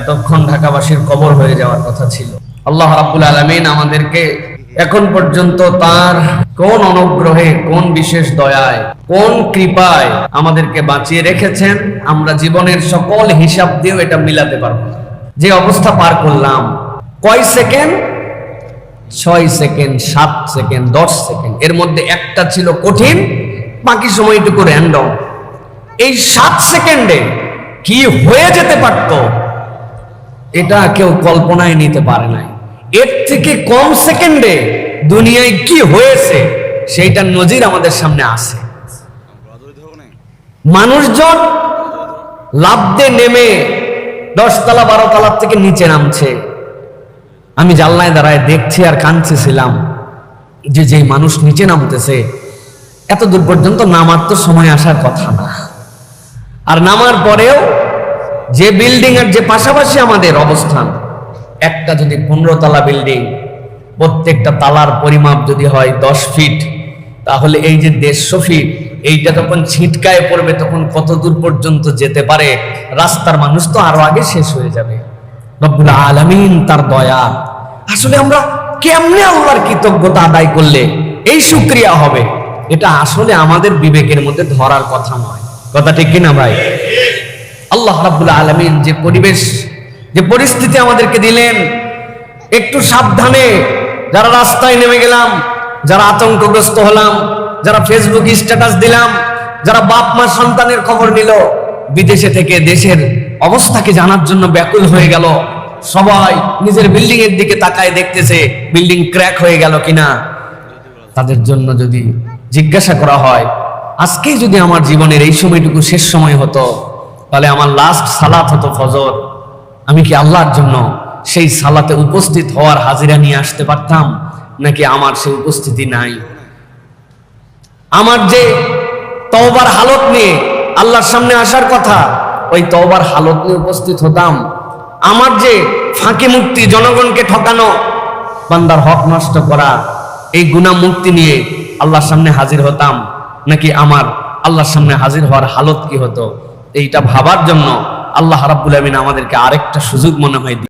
এতক্ষণ ঢাকাবাসীর কবর হয়ে যাওয়ার কথা ছিল। আল্লাহ রাব্বুল আলামিন আমাদেরকে এখন পর্যন্ত তার কোন অনুগ্রহে, কোন বিশেষ দয়ায়, কোন কৃপায় আমাদেরকে বাঁচিয়ে রেখেছেন, আমরা জীবনের সকল হিসাব দিয়েও এটা মিলাতে পারব যে অবস্থা পার করলাম, কয় সেকেন্ড? ছয় সেকেন্ড, সাত সেকেন্ড, দশ সেকেন্ড। এর মধ্যে একটা ছিল কঠিন, বাকি সময়টুকু র্যান্ডম এই সাত সেকেন্ডে কি হয়ে যেতে পারতো? এটা কেউ কল্পনায় নিতে পারে নাই। এর থেকে কম সেকেন্ডে দুনিয়ায় কি হয়েছে, সেইটার নজির আমাদের সামনে আসে মানুষজন লাভদে নেমে দশতলা বারো তলার থেকে নিচে নামছে। আমি জানলায় দাঁড়ায় দেখছি আর কাঁদছিলাম যে যে মানুষ নিচে নামতেছে এত দূর পর্যন্ত নামার তো সময় আসার কথা না। আর নামার পরেও যে বিল্ডিং এর যে পাশাপাশি আমাদের অবস্থান, একটা যদি পনেরো তলা বিল্ডিং প্রত্যেকটা তালার পরিমাপ যদি হয় দশ ফিট তাহলে এই যে দেড়শো ফিট এইটা তখন ছিটকায় পড়বে, তখন কত দূর পর্যন্ত যেতে পারে, রাস্তার মানুষ তো আরও আগে শেষ হয়ে যাবে। রব্বুল তার দয়া। আসলে আমরা কেমনে আল্লাহর কৃতজ্ঞতা আদায় করলে এই সুক্রিয়া হবে? এটা আসলে আমাদের বিবেকের মধ্যে ধরার কথা নয়। কথা ঠিক কিনা ভাই? আল্লাহ রাব্বুল আলামিন যে পরিবেশ, যে পরিস্থিতি আমাদেরকে দিলেন, একটু সাবধানে যারা রাস্তায় নেমে গেলাম, যারা আতঙ্কগ্রস্ত হলাম, যারা ফেসবুক স্ট্যাটাস দিলাম, যারা বাপ মা সন্তানের খবর নিল, বিদেশে থেকে দেশের অবস্থাকে জানার জন্য ব্যাকুল হয়ে গেল। সবাই নিজের বিল্ডিং এর দিকে তাকায় দেখতেছে বিল্ডিং ক্র্যাক হয়ে গেল কিনা। তাদের জন্য যদি জিজ্ঞাসা করা হয়, আজকেই যদি আমার জীবনের এই সময়টুকু শেষ সময় হতো তাহলে আমার লাস্ট সালাত হতো ফজর। আমি কি আল্লাহর জন্য সেই সালাতে উপস্থিত হওয়ার হাজিরা নিয়ে আসতে পারতাম? নাকি আমার সেই উপস্থিতি নাই? আমার যে তওবার হালত নিয়ে আল্লাহর সামনে আসার কথা, ওই তওবার হালত নিয়ে উপস্থিত হতাম। আমার যে ফাঁকি মুক্তি জনগণকে ঠকানো, বান্দার হক নষ্ট করা, এই গুণা মুক্তি নিয়ে আল্লাহর সামনে হাজির হতাম, নাকি আমার আল্লাহর সামনে হাজির হওয়ার হালত কি হতো? এইটা ভাবার জন্য আল্লাহ রাব্বুল আমিন আমাদেরকে আরেকটা সুযোগ মনে হয়